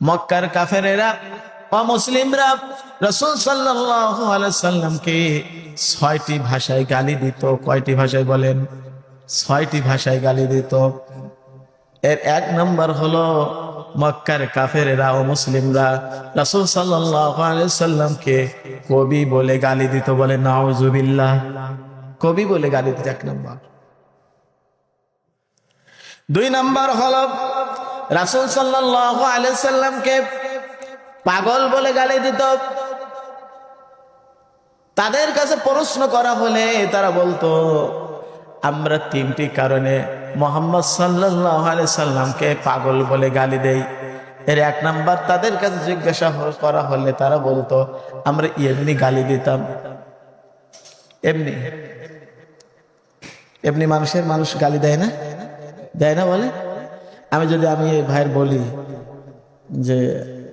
মক্কার কাফেরেরা অমুসলিমরা রসুল সাল্লাল্লাহু আলাইহি সাল্লামকে ছয়টি ভাষায় গালি দিত। কয়টি ভাষায় বলেন? ছয়টি ভাষায় গালি দিত। এর এক নম্বর হলো মক্কার কাফেরেরা ও মুসলিমরা রাসূল সাল্লামকে কবি বলে গালি দিত বলে নাউজুবিল্লাহ। কবি বলে গালি দিত, এক নম্বর। দুই নম্বর হলো রাসূল সাল্লাল্লাহু আলাইহি সাল্লামকে পাগল বলে গালি দিত। তাদের কাছে প্রশ্ন করা হলে তারা বলতো, আমরা তিনটি কারণে মোহাম্মদ সাল্লাহ সাল্লামকে পাগল বলে গালি দেই। এর এক নাম্বার তাদের কাছে জিজ্ঞাসা করা হলে তারা বলতো, আমরা এমনি গালি দিতাম। এমনি এমনি মানুষের মানুষ গালি দেয় না? দেয় না বলে? আমি যদি আমি এই ভাইয়ের বলি যে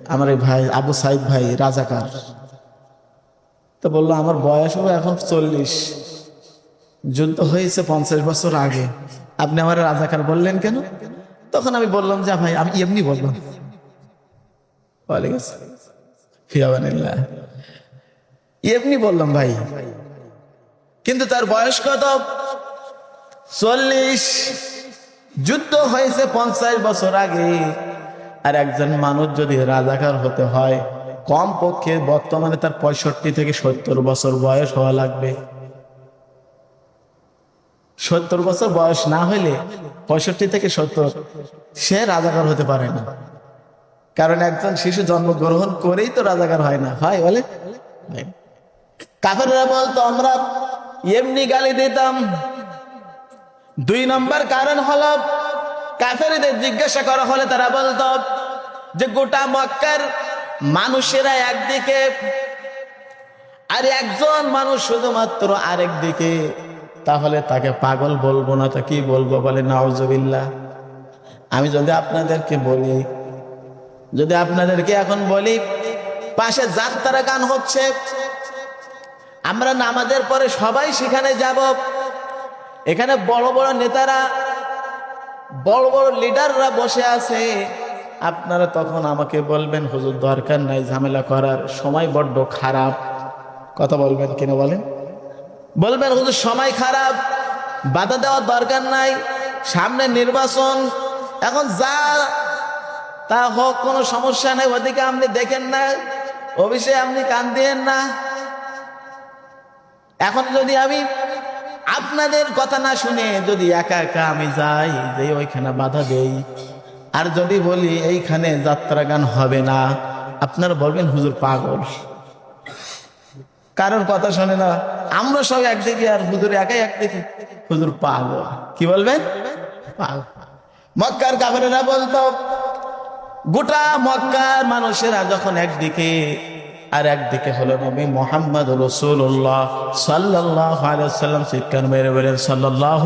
আমার এই ভাই আবু সাইদ ভাই রাজাকার, তো বলল, আমার বয়স হবে এখন চল্লিশ। যুদ্ধ হয়েছে পঞ্চাশ বছর আগে। আপনি আমার রাজাকার বললেন কেন? তখন আমি বললাম যে, ভাই, আমি এমনি বললাম। এমনি বললাম, ভাই, কিন্তু তার বয়স কত? চল্লিশ। যুদ্ধ হয়েছে পঞ্চাশ বছর আগে। আর একজন মানুষ যদি রাজাকার হতে হয় কম পক্ষে বর্তমানে তার পঁয়ষট্টি থেকে সত্তর বছর বয়স হওয়া লাগবে। সত্তর বছর বয়স না হইলে পঁয়ষট্টি থেকে সত্তর, সে রাজাকার হতে পারে না। কারণ একজন শিশু জন্মগ্রহণ করেই তো রাজাকার হয় না। হয় বলে? কাফেররা বলতো, আমরা এমনি গালি দিতাম দুই নম্বর কারণ হল, কাফেরদের জিজ্ঞাসা করা হলে তারা বলতো যে গোটা মক্কার মানুষেরা একদিকে, আর একজন মানুষ শুধুমাত্র আরেক দিকে। তাহলে তাকে পাগল বলব না তো কি বলব বলে নাউজুবিল্লাহ। আমি যদি আপনাদেরকে বলি, যদি আপনাদেরকে এখন বলি, পাশে যাত্রা গান হচ্ছে, আমরা নামাজের পরে সবাই সেখানে যাব। এখানে বড় বড় নেতারা, বড় বড় লিডাররা বসে আছে। আপনারা তখন আমাকে বলবেন, হুজুর, দরকার নাই, ঝামেলা করার। সময় বড্ড খারাপ। কথা বলবেন কিনা বলেন? বলবেন, হুজুর, সময় খারাপ, বাধা দেওয়ার দরকার নাই, সামনে নির্বাচন, এখন যা, তা হোক, কোনো সমস্যা নেই, ওদিকে আপনি দেখেন না বিষয়ে আপনি কান দিয়েন না। এখন যদি আমি আপনাদের কথা না শুনে যদি একা একা আমি যাই, যে ওইখানে বাধা দেই, আর যদি বলি এইখানে যাত্রা গান হবে না, আপনারা বলবেন হুজুর পাগল। কারোর কথা শোনে না, আমরা সব একদিকে আর হুজুর একাই একদিকে। হুজুর পাগল। কি বলবেন? মক্কার কাফেরেরা বলতো, গোটা মক্কার মানুষেরা যখন একদিকে আর একদিকে হলো নবী মোহাম্মদ রসুল্লাহ সাল্লাহ আলাইসাল্লাম চিৎকার মেরে বলেন সাল্লাহ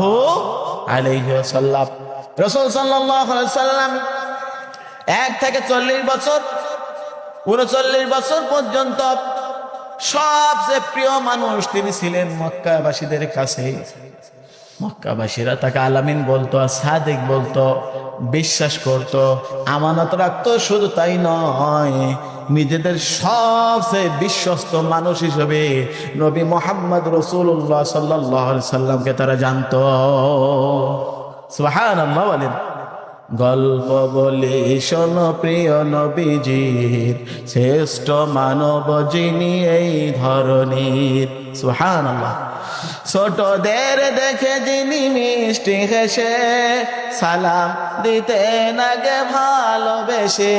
আলাইসাল্লাম রসুল সাল্লাহ সাল্লাম এক থেকে চল্লিশ বছর, উনচল্লিশ বছর পর্যন্ত সবচেয়ে প্রিয় মানুষ তিনি ছিলেন মক্কাবাসীদের কাছে। মক্কাবাসীরা তাকে আলামিন বলতো, সাদেক বলতো, বিশ্বাস করত, আমানত রাখতো, শুধু তাই নয় নিজেদের সবচেয়ে বিশ্বস্ত মানুষ হিসেবে নবী মোহাম্মদ রসুল্লাহ সাল্লাহ সাল্লামকে তারা জানতো। সুহান বলেন। গল্প বলি শোন প্রিয় নবীজির, শ্রেষ্ঠ মানব যিনি এই ধরনীর সুহান ছোটদের দেখে যিনি মিষ্টি হেসে সালাম দিতে নাগে ভালোবেসে।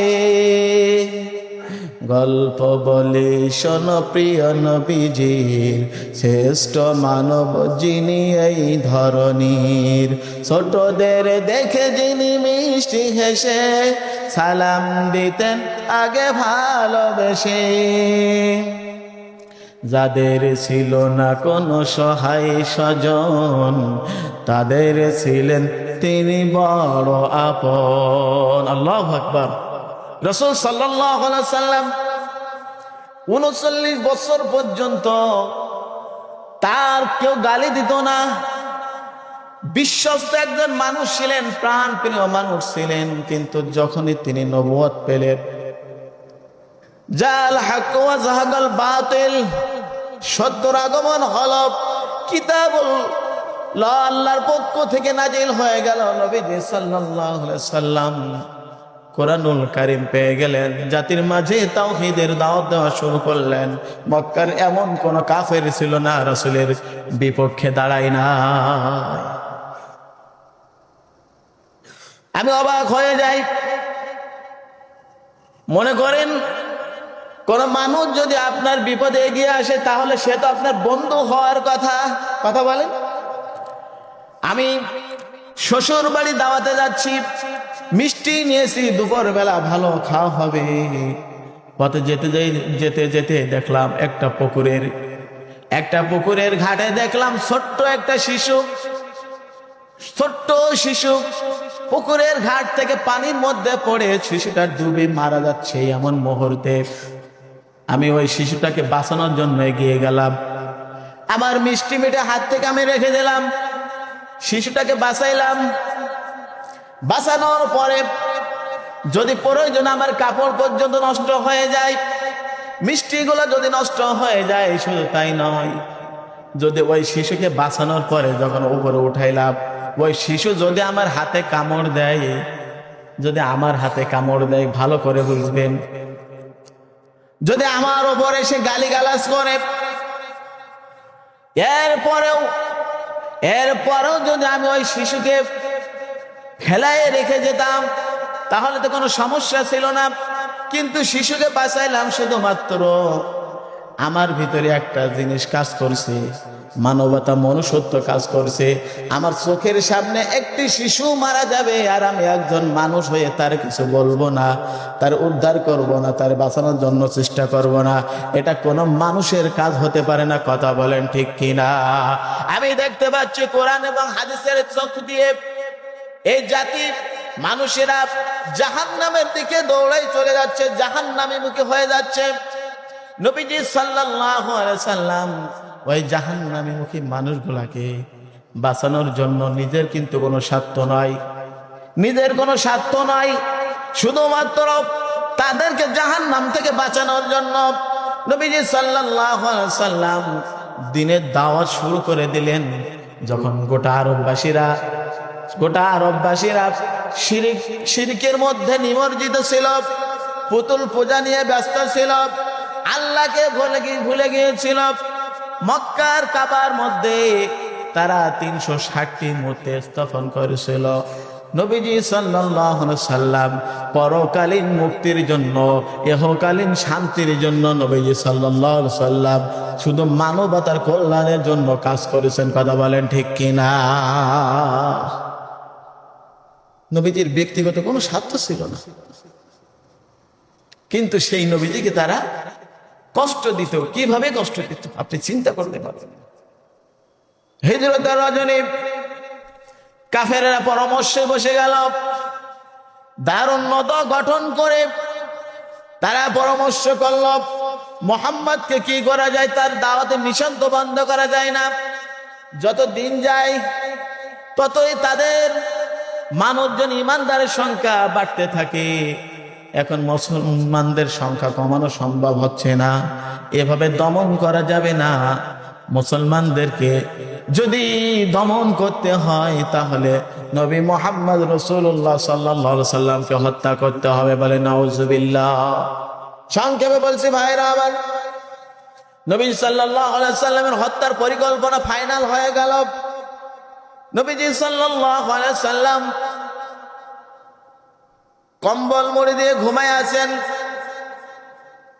গল্প বলি, শোন প্রিয় নবীজির, শ্রেষ্ঠ মানব যিনি এই ধরনীর ছোটদের দেখে যিনি মিষ্টি হেসে, সালাম দিতেন আগে ভালোবেসে। যাদের ছিল না কোনো সহায় স্বজন, তাদের ছিলেন তিনি বড় আপন। আল্লাহ আকবর। রসুল সাল্লাম উনচল্লিশ বছর পর্যন্ত তার কেউ গালি দিত না। বিশ্বস্ত একজন মানুষ ছিলেন প্রাণ প্রিয় মানুষ ছিলেন, কিন্তু যখনই তিনি নবুয়ত পেলেন, জাল হাক ওয়া জাহাকাল বাতিল, সত্যর আগমন হল, কিতাবুল ল আল্লাহর পক্ষ থেকে নাজিল হয়ে গেল নবীজি সাল্লাল্লাহু সাল্লাম। কোরআনুল কারিম পেয়ে গেলেন, জাতির মাঝে তাওহীদের দাওয়াত দেওয়া শুরু করলেন। মক্কার এমন কোন কাফের ছিল না, রাসূলের বিপক্ষে দাঁড়ায় না আমি অবাক হয়ে যাই। মনে করেন, কোন মানুষ যদি আপনার বিপদে এগিয়ে আসে, তাহলে সে তো আপনার বন্ধু হওয়ার কথা। কথা বলেন। আমি শ্বশুর বাড়ি দাওয়াতে যাচ্ছি। মিষ্টি নিয়েছি দুপুর বেলা ভালো খাওয়া হবে। পথে যেতে যেতে যেতে দেখলাম একটা পুকুরের একটা পুকুরের ঘাটে দেখলাম ছোট্ট একটা শিশু, ছোট্ট শিশু। পুকুরের ঘাট থেকে পানির মধ্যে পড়ে শিশুটা ডুবে মারা যাচ্ছে এমন মুহূর্তে। আমি ওই শিশুটাকে বাঁচানোর জন্য এগিয়ে গেলাম। আমার মিষ্টি মিঠে হাত থেকে আমি রেখে দিলাম। শিশুটাকে বাঁচাইলাম। বাঁচানোর পরে যদি প্রয়োজন আমার কাপড় পর্যন্ত নষ্ট হয়ে যায়, মিষ্টিগুলো যদি নষ্ট হয়ে যায়, শুধু তাই নয়, যদি ওই শিশুকে বাঁচানোর পরে যখন উপরে উঠাইলাম, ওই শিশু যদি আমার হাতে কামড় দেয়, যদি আমার হাতে কামড় দেয়, ভালো করে বুঝবেন। যদি আমার ওপরে সে গালিগালাজ করে, এরপরেও এরপরেও যদি আমি ওই শিশুকে ফেলাই রেখে যেতাম, তাহলে তো কোনো সমস্যা ছিল না। কিন্তু শিশুকে বাঁচাইলাম শুধুমাত্র আমার ভিতরে একটা জিনিস কাজ করছে, মানবতা মনুষ্যত্ব কাজ করছে। আমার চোখের সামনে একটি শিশু মারা যাবে আর আমি একজন মানুষ হয়ে তার কিছু বলব না, তার উদ্ধার করব না, তার বাঁচানোর জন্য চেষ্টা করব না। এটা কোনো মানুষের কাজ হতে পারে না, কথা বলেন ঠিক কিনা? আমি দেখতে পাচ্ছি কোরআন এবং হাদিসের চোখ দিয়ে এই জাতি মানুষেরা জাহান নামের দিকে দৌড়াই চলে যাচ্ছে জাহান নামে মুখে হয়ে যাচ্ছে। নবীজি আলাইহি সাল্লাম ওই জাহান নামে মুখী মানুষগুলাকে বাঁচানোর জন্য নিজের কিন্তু কোনো স্বার্থ নয় নিজের কোনো স্বার্থ নয় শুধুমাত্র তাদেরকে জাহান নাম থেকে বাঁচানোর জন্য। নবীজি আলাইহি সাল্লাম দিনের দাওয়াত শুরু করে দিলেন, যখন গোটা আরববাসীরা গোটা আরববাসীরা শিরিক, শিরিকের মধ্যে নিমজ্জিত ছিল। পুতুল পূজা নিয়ে ব্যস্ত ছিল। আল্লাহকে ভুলে ভুলে গিয়েছিল। মক্কার কাবার মধ্যে তারা তিনশো ষাটটি মূর্তি স্থাপন করেছিল। নবীজি সাল্লাম পরকালীন মুক্তির জন্য এহকালীন শান্তির জন্য নবীজি সাল্লাহ সাল্লাম শুধু মানবতার কল্যাণের জন্য কাজ করেছেন। কথা বলেন ঠিক কিনা? নবীজির ব্যক্তিগত কোনো স্বার্থ ছিল না। কিন্তু সেই নবীজিকে তারা কষ্ট দিত। কীভাবে কষ্ট দিত? আপনি চিন্তা করতে পারেন। হিজরতের রজনী কাফেরা পরামর্শে বসে গেল দারুণ মত গঠন করে তারা পরামর্শ করল, মোহাম্মদকে কি করা যায়? তার দাওয়াতে মিশন তো বন্ধ করা যায় না। যত দিন যায়, ততই তাদের মানুষজন ইমানদারের সংখ্যা বাড়তে থাকে। এখন মুসলমানদের সংখ্যা কমানো সম্ভব হচ্ছে না। এভাবে দমন করা যাবে না। মুসলমানদেরকে যদি দমন করতে হয়, তাহলে নবী মোহাম্মদ রসুল্লাহ সাল্লা সাল্লামকে হত্যা করতে হবে বলে নওজুবিল্লাহ সংক্ষেপে বলছি, ভাইরা আবার নবী সাল্লাহ সাল্লামের হত্যার পরিকল্পনা ফাইনাল হয়ে গেল। নবীজি সাল্লাম কম্বল মুড়ি দিয়ে ঘুমায় আছেন।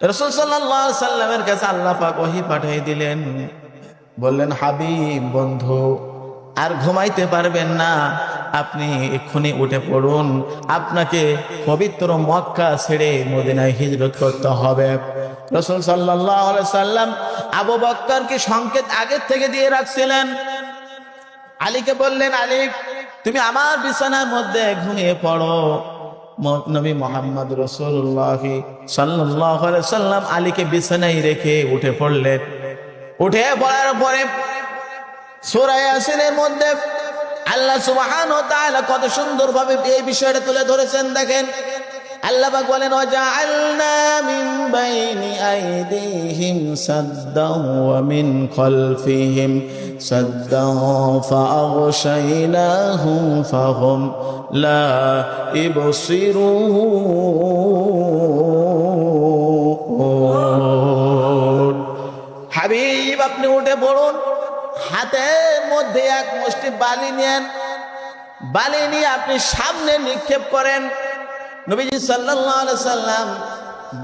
রসুল সাল্লাহ সাল্লামের কাছে আল্লাহ পাক পাঠিয়ে দিলেন। বললেন, হাবিব, বন্ধু, আর ঘুমাইতে পারবেন না। আপনি এক্ষুনি উঠে পড়ুন। আপনাকে পবিত্র মক্কা ছেড়ে মদিনায় হিজরত করতে হবে। রসুল সাল্লাহ সাল্লাম আবু বক্করকে সংকেত আগের থেকে দিয়ে রাখছিলেন? আলীকে বললেন, আলী, তুমি আমার বিছানার মধ্যে ঘুমিয়ে পড়ো। নবী মোহাম্মদ রসুল্লাহ সাল্লাহ সাল্লাম আলীকে বিছানায় রেখে উঠে পড়লেন। উঠে পড়ার পরে সোরাই আসিনের মধ্যে আল্লাহ সুবাহান কত সুন্দরভাবে এই বিষয়টা তুলে ধরেছেন, দেখেন। আল্লাহ বলেন মিন বাইনি ফাহুম লা হাবিব, আপনি উঠে পড়ুন। হাতের মধ্যে এক মুষ্টি বালি নেন। বালি নিয়ে আপনি সামনে নিক্ষেপ করেন। নবীজি আলাইহি সাল্লাম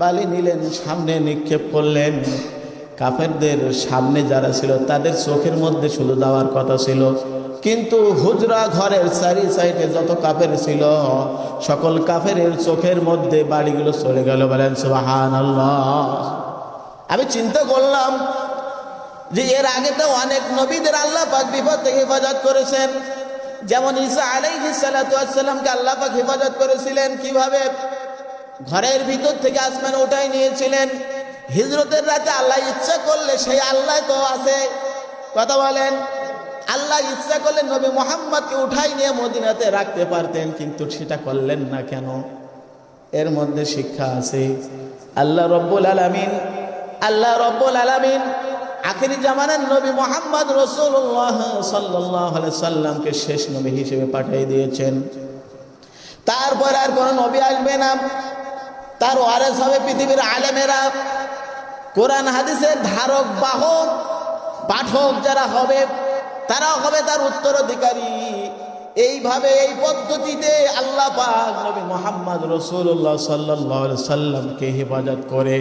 বালি নিলেন, সামনে নিক্ষেপ করলেন। কাফেরদের সামনে যারা ছিল, তাদের চোখের মধ্যে শুধু দেওয়ার কথা ছিল। কিন্তু হুজরা ঘরের চারি সাইডে যত কাফের ছিল, সকল কাফের চোখের মধ্যে বাড়িগুলো চলে গেল। বলেন সুবাহান আমি চিন্তা করলাম যে এর আগে তো অনেক নবীদের আল্লাহ পাক বিপদ থেকে হেফাজত করেছেন। যেমন ঈসা আলাইহিস সালাতামকে আল্লাহ পাক হেফাজত করেছিলেন কীভাবে? ঘরের ভিতর থেকে আসমানে ওঠাই নিয়েছিলেন। হিজরতের রাতে আল্লাহ ইচ্ছা করলে সেই আল্লাহ তো আছে। কথা বলেন, আল্লাহ ইচ্ছা করলে নবী মোহাম্মদকে উঠাই নিয়ে মদিনাতে রাখতে পারতেন, কিন্তু সেটা করলেন না কেন? এর মধ্যে শিক্ষা আছে। আল্লাহ রব্বুল আলামিন, আল্লাহ রব্বুল আলামিন আখিরি জামানের নবী মোহাম্মদ রসুল্লাহ সাল্লাহ সাল্লামকে শেষ নবী হিসেবে পাঠিয়ে দিয়েছেন। তারপর আর কোনো নবী আসবে না। তার ওয়ারেস হবে পৃথিবীর আলেমেরা। কোরআন হাদিসের ধারক, বাহক, পাঠক যারা হবে তারা হবে তার উত্তরাধিকারী। এইভাবে এই পদ্ধতিতে আল্লাহ নবী মোহাম্মদ রসুল্লাহ সাল্লাহ সাল্লামকে হেফাজত করে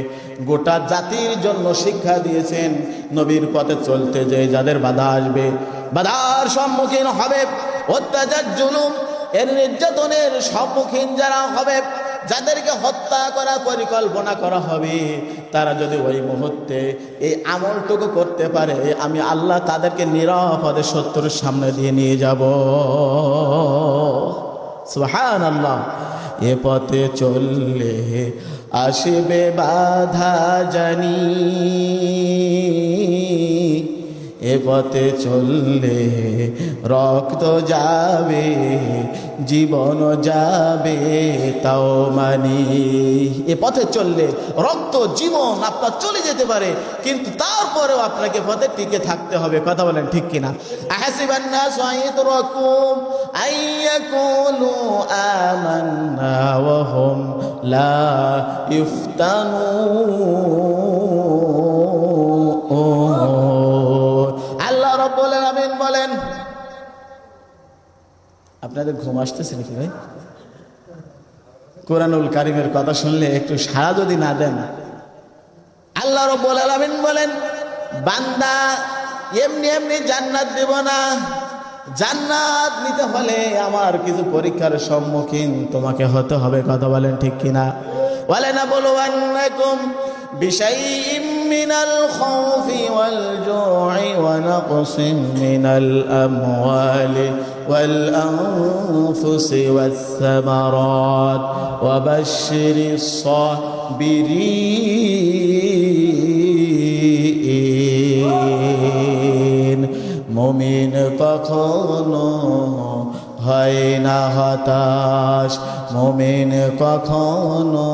গোটা জাতির জন্য শিক্ষা দিয়েছেন। নবীর পথে চলতে যে যাদের বাধা আসবে, বাধার সম্মুখীন হবে, অত্যাচার, জুলুম, এর নির্যাতনের সম্মুখীন যারা হবে যাদেরকে হত্যা করার পরিকল্পনা করা হবে, তারা যদি ওই মুহূর্তে এই আমলটুকু করতে পারে, আমি আল্লাহ তাদেরকে নিরাপদে সত্যের সামনে দিয়ে নিয়ে যাব। সুহান আল্লাহ এ পথে চললে আসবে বাধা জানি। এ পথে চললে রক্ত যাবে, জীবন যাবে, তাও মানি। এ পথে চললে রক্ত, জীবন আপনার চলে যেতে পারে, কিন্তু তারপরেও আপনাকে পথে টিকে থাকতে হবে। কথা বলেন ঠিক কিনা? আহাসিবান্না সাইদ রকুম আইয়াকুলু আমান্না লা ইফতানুন। আপনাদের ঘুম আসতেছে নাকি ভাই কোরআনুল কারিমের কথা শুনলে একটু সাড়া যদি না দেন আল্লাহ রব্বুল আলামিন বলেন বান্দা এমনি এমনি জান্নাত দেব না জান্নাত নিতে হলে আমার কিছু পরীক্ষার সম্মুখীন তোমাকে হতে হবে কথা বলেন ঠিক কিনা বলে না বলো আন্নাকুম بشيء من الخوف والجوع ونقص من الأموال والأنفس والثمرات وبشر الصابرين মুমিন কখনো হয় না হতাশ মুমিন কখনো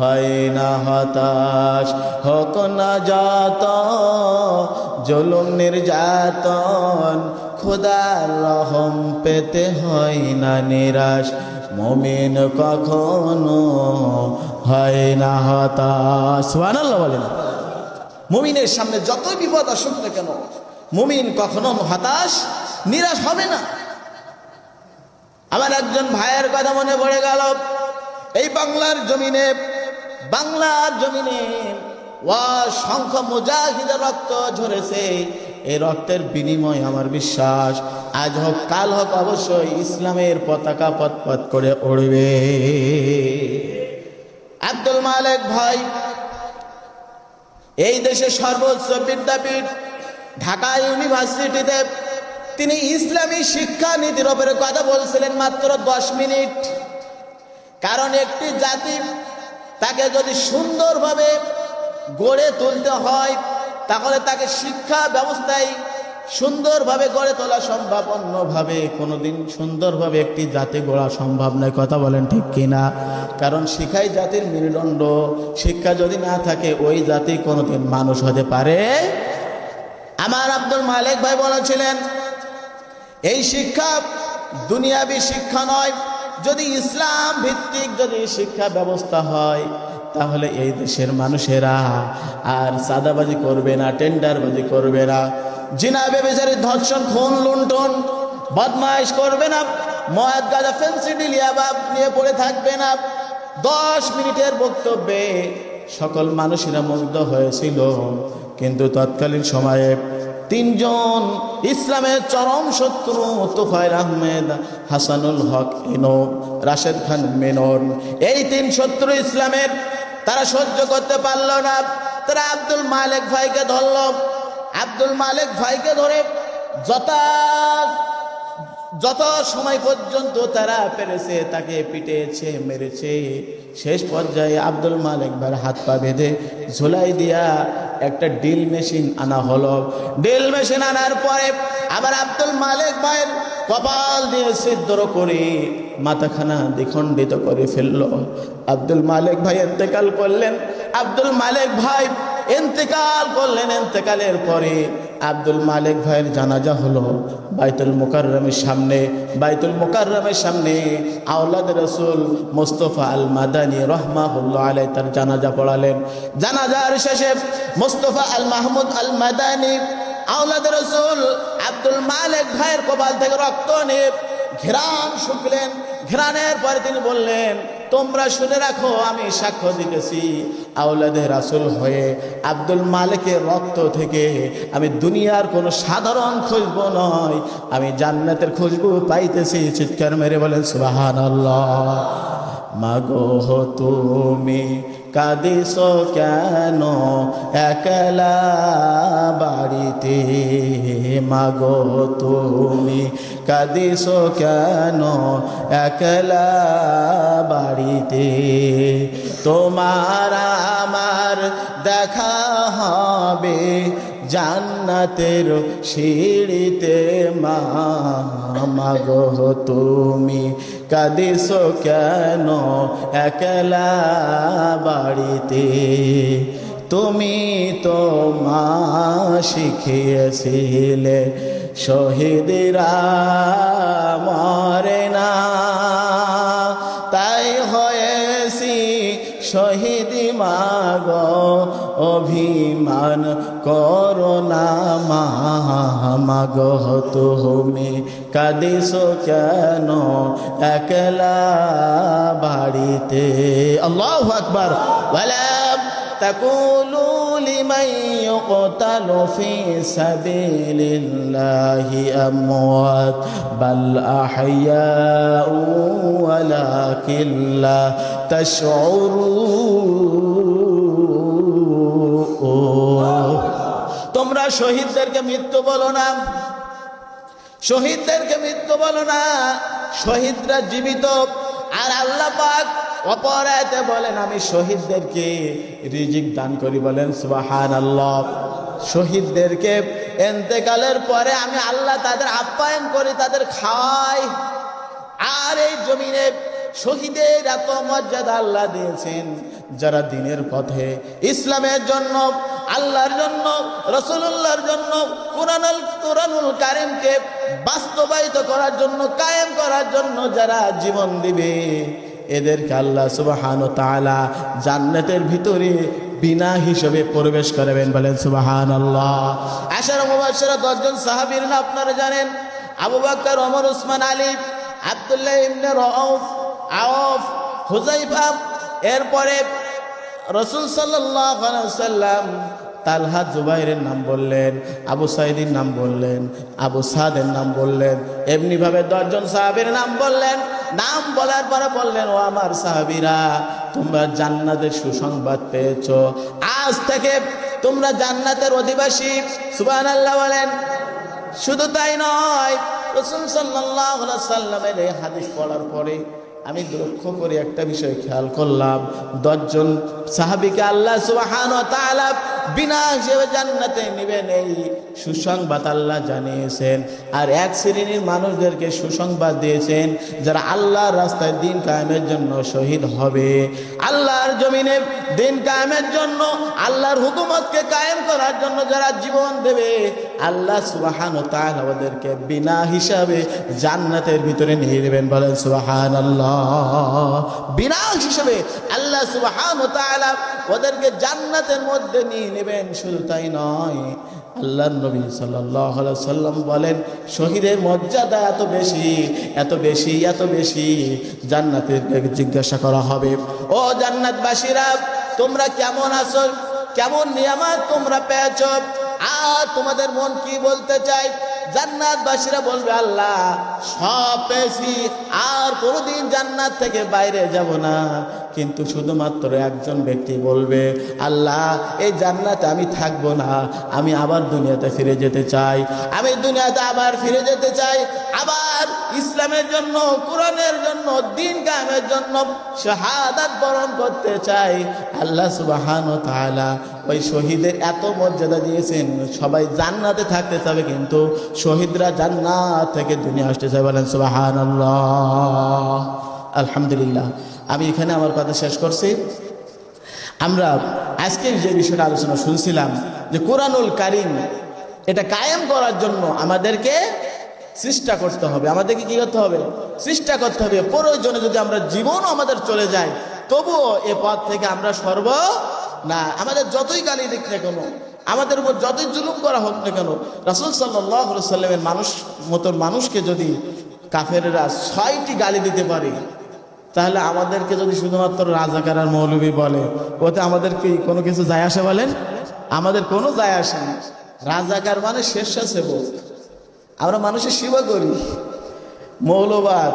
হয় না হতাশ হোক না যাত জুলুম নির্যাতন খুদার রহম পেতে হয় না নিরাশ, মমিন কখনো হয় না হতাশ। সুবহানাল্লাহ বলেন। মমিনের সামনে যতই বিপদ আসুক না কেন, মমিন কখনো হতাশ, নিরাশ হবে না। আমার একজন ভাইয়ের কথা মনে পড়ে গেল। এই বাংলার জমিনে বাংলার জমিনে অসংখ্য মুজাহিদের রক্ত ঝরেছে। এই রক্তের বিনিময় আমার বিশ্বাস। আজ হোক, কাল হোক, অবশ্যই ইসলামের পতাকা পথ পথ করে উড়বে। আব্দুল মালিক ভাই, এই দেশের সর্বোচ্চ বিদ্যাপীঠ, ঢাকা ইউনিভার্সিটিতে তিনি ইসলামী শিক্ষা নীতির ওপরে কথা বলছিলেন মাত্র দশ মিনিট। কারণ একটি জাতি তাকে যদি সুন্দরভাবে গড়ে তুলতে হয় তাহলে তাকে শিক্ষা ব্যবস্থায় সুন্দরভাবে গড়ে তোলা সম্ভব, অন্যভাবে কোনোদিন সুন্দরভাবে একটি জাতি গড়া সম্ভব নয়। কথা বলেন ঠিক কিনা? কারণ শিক্ষাই জাতির মেরুদণ্ড, শিক্ষা যদি না থাকে, ওই জাতি কোনোদিন মানুষ হতে পারে আমার আব্দুল মালিক ভাই বলেছিলেন, এই শিক্ষা দুনিয়াবী শিক্ষা নয়, যদি ইসলাম ভিত্তিক যদি শিক্ষা ব্যবস্থা হয় তাহলে এই দেশের মানুষেরা আর সাদাবাজি করবে না, টেন্ডারবাজি করবে না। জিনা বেবিচারি ধর্ষণ, খুন, লুণ্ঠন, বদমাইশ করবে না। মদ, গাজা, ফেন্সি ডিলিয়াবাব নিয়ে পড়ে থাকবে না। দশ মিনিটের বক্তব্যে সকল মানুষেরা মুগ্ধ হয়েছিল। কিন্তু তৎকালীন সময়ে তিনজন ইসলামের চরম শত্রু তোফায়ের আহমেদ, হাসানুল হক ইনো রাশেদ খান, মেনন, এই তিন শত্রু ইসলামের তারা সহ্য করতে পারল না। তারা আব্দুল মালিক ভাইকে ধরল। আব্দুল মালিক ভাইকে ধরে যথা যত সময় পর্যন্ত তারা পেরেছে, তাকে পিটেছে, মেরেছে, শেষ পর্যায়ে আব্দুল মালিক ভাইয়ের হাত পা বেঁধে ঝোলাই দিয়া একটা ডিল মেশিন আনা হলো। ডিল মেশিন আনার পরে আবার আব্দুল মালিক ভাইয়ের কপাল দিয়ে সিদ্ধর করে মাথাখানা দ্বিখণ্ডিত করে ফেলল। আব্দুল মালিক ভাই এতেকাল করলেন। আব্দুল মালিক ভাই ইন্তেকাল করলেন। ইন্তেকালের পরে আব্দুল মালিক ভাইয়ের জানাজা হলো বাইতুল মোকাররমের সামনে। বাইতুল মোকাররমের সামনে আওলাদ রসুল মোস্তফা আল মাদানী রহমাহুল্লাহ আলাই তার জানাজা পড়ালেন। জানাজার শেষে মোস্তফা আল মাহমুদ আল মাদানী আওলাদ রসুল আব্দুল মালিক ভাইয়ের কপাল থেকে রক্ত নিয়ে ঘেরান শুকলেন। ঘেরানের পরে তিনি বললেন, তোমরা শুনে রাখো, আমি সাক্ষ্য দিতেছি। আউলাদে রাসুল হয়ে আব্দুল মালিকের রক্ত থেকে আমি দুনিয়ার কোনো সাধারণ খুঁজবো নয়, আমি জান্নাতের খুঁজবো পাইতেছি। চিৎকার মেরে বলেন সুবাহান মাগো তুমি কাদিস কেন? একলা বাড়িতে মাগো তুমি কাদিস কেন? একলা বাড়িতে। তোমার আমার দেখা হবে জান্নাতের সিঁড়িতে। মা, মাগো, তুমি কাদিস কেন? একলা বাড়িতে। তুমি তো মা শিখিয়েছিলে। শহীদরা মরে না। তাই হয়েছি শহীদ মাগ, অভিমান করোনা মাগ, তুমি কাদিস কেন? একলা বাড়িতে। আল্লাহ বলে তাকুলু لمن يقتل في سبيل الله أموات بل أحياء ولكن لا تشعرون তোমরা শহীদদেরকে মৃত্যু বলো না শহীদদেরকে মৃত্যু বলো না শহীদরা জীবিত আর আল্লাহ পাক অপরায়তে বলেন আমি শহীদদেরকে রিজিক দান করি বলেন সুবাহান আল্লাহ শহীদদেরকে এন্তেকালের পরে আমি আল্লাহ তাদের আপ্যায়ন করি, তাদের খাওয়াই। আর এই জমিনে শহীদের এত মর্যাদা আল্লাহ দিয়েছেন, যারা দিনের পথে ইসলামের জন্য, আল্লাহর জন্য রসুল্লাহর জন্য, কোরআনুল কোরআনুল কারিমকে বাস্তবায়িত করার জন্য, কায়েম করার জন্য যারা জীবন দিবে এদেরকে আল্লাহ সুবাহান তালা জান্নাতের ভিতরে বিনা হিসেবে প্রবেশ করাবেন বলেন সুবাহান আল্লাহ আশার মুবাসরা দশজন সাহাবীর না আপনারা জানেন। আবু বাক্কর ওমর, উসমান, আলী, আব্দুল্লাহ ইবনে রউফ, আওফ হুজাইফা এরপরে রসুল আলাইহি সাল্লাম তালহা জুবাইরের নাম বললেন, আবু সাইদির নাম বললেন, আবু সাদের নাম বললেন, এমনিভাবে দশজন সাহাবীর নাম বললেন। নাম বলার পরে বললেন, ও আমার সাহাবিরা, তোমরা জান্নাতের সুসংবাদ পেয়েছ। আজ থেকে তোমরা জান্নাতের অধিবাসী। সুবান আল্লাহ বলেন, শুধু তাই নয়, রসুল সাল্লাহ সাল্লামের এই হাদিস পড়ার পরে আমি লক্ষ্য করে একটা বিষয় খেয়াল করলাম। দশজন সাহাবিকে আল্লাহ সুবাহান বিনা হিসেবে জান্নাতে নিবেন এই সুসংবাদ আল্লাহ জানিয়েছেন। আর এক শ্রেণির মানুষদেরকে সুসংবাদ দিয়েছেন যারা আল্লাহর রাস্তায় দিন কায়েমের জন্য শহীদ হবে। আল্লাহর জমিনে দিন কায়েমের জন্য, আল্লাহর হুকুমতকে কায়েম করার জন্য যারা জীবন দেবে, আল্লাহ সুবাহান তাআলা ওদেরকে বিনা হিসাবে জান্নাতের ভিতরে নিয়ে নেবেন বলেন সুবাহান আল্লাহ বিনা হিসাবে আল্লাহ সুবাহান তাআলা ওদেরকে জান্নাতের মধ্যে নিয়ে নেবেন, শুধু তাই নয় আল্লাহ নবী সাল্লাম বলেন, শহীদের মর্যাদা এত বেশি এত বেশি এত বেশি। জান্নাতের জিজ্ঞাসা করা হবে, ও জান্নাতবাসীরা, তোমরা কেমন আছো? কেমন নিয়ামত তোমরা পেয়েছ? আর তোমাদের মন কি বলতে চাই জান্নাতবাসীরা বলবে, আল্লাহ, সব পেয়েছি, আর কোনোদিন জান্নাত থেকে বাইরে যাব না। কিন্তু শুধুমাত্র একজন ব্যক্তি বলবে, আল্লাহ, এই জান্নাতে আমি থাকব না, আমি আবার দুনিয়াতে ফিরে যেতে চাই। আমি দুনিয়াতে আবার ফিরে যেতে চাই, আবার ইসলামের জন্য, কোরআনের জন্য, দিন কায়েমের জন্য শাহাদাত বরণ করতে চাই। আল্লাহ সুবাহান তাআলা ওই শহীদের এত মর্যাদা দিয়েছেন, সবাই জান্নাতে থাকতে চাবে কিন্তু শহীদরা জান্নাত থেকে দুনিয়া আসতে চাই বলেন সুবাহান আলহামদুলিল্লাহ। আমি এখানে আমার কথা শেষ করছি। আমরা আজকে যে বিষয়টা আলোচনা শুনছিলাম যে কোরআনুল কারিম এটা কায়েম করার জন্য আমাদেরকে চেষ্টা করতে হবে। আমাদেরকে কি করতে হবে? চেষ্টা করতে হবে। প্রয়োজনে যদি আমরা জীবনও আমাদের চলে যায়, তবুও এ পথ থেকে আমরা সর্ব না। আমাদের যতই গালি দিক না কেন, আমাদের উপর যতই জুলুম করা হোক না কেন, রাসুল সাল্লাহ সাল্লামের মানুষ মতন মানুষকে যদি কাফেরেরা ছয়টি গালি দিতে পারে তাহলে আমাদেরকে যদি শুধুমাত্র রাজাকার আর মৌলবী বলে, ওতে আমাদের কি কোনো কিছু যায় আসে বলেন? আমাদের কোনো যায় আসে না। রাজাকার মানে স্বেচ্ছাসেবক। আমরা মানুষের সেবা করি। মৌলবাদ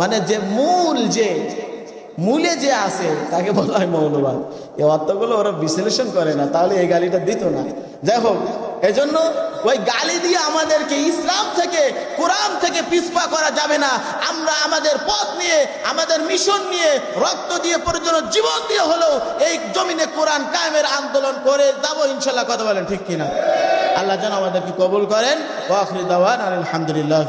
মানে যে মূল যে, মূলে যে আছে, তাকে বলা হয় মৌলবাদ। এই অর্থগুলো ওরা বিশ্লেষণ করে না, তাহলে এই গালিটা দিত না। যাই হোক এজন্য ওই গালি দিয়ে আমাদেরকে ইসলাম থেকে, কোরআন থেকে পিসপা করা যাবে না। আমরা আমাদের পথ নিয়ে, আমাদের মিশন নিয়ে, রক্ত দিয়ে পর্যন্ত জীবন দিয়ে হলেও এই জমিনে কোরআন কায়েমের আন্দোলন করে যাব ইনশাল্লাহ। কথা বলেন ঠিক কিনা? আল্লাহ যেন আমাদেরকে কবুল করেন। ওয়াখরি দাওয়ান আলহামদুলিল্লাহ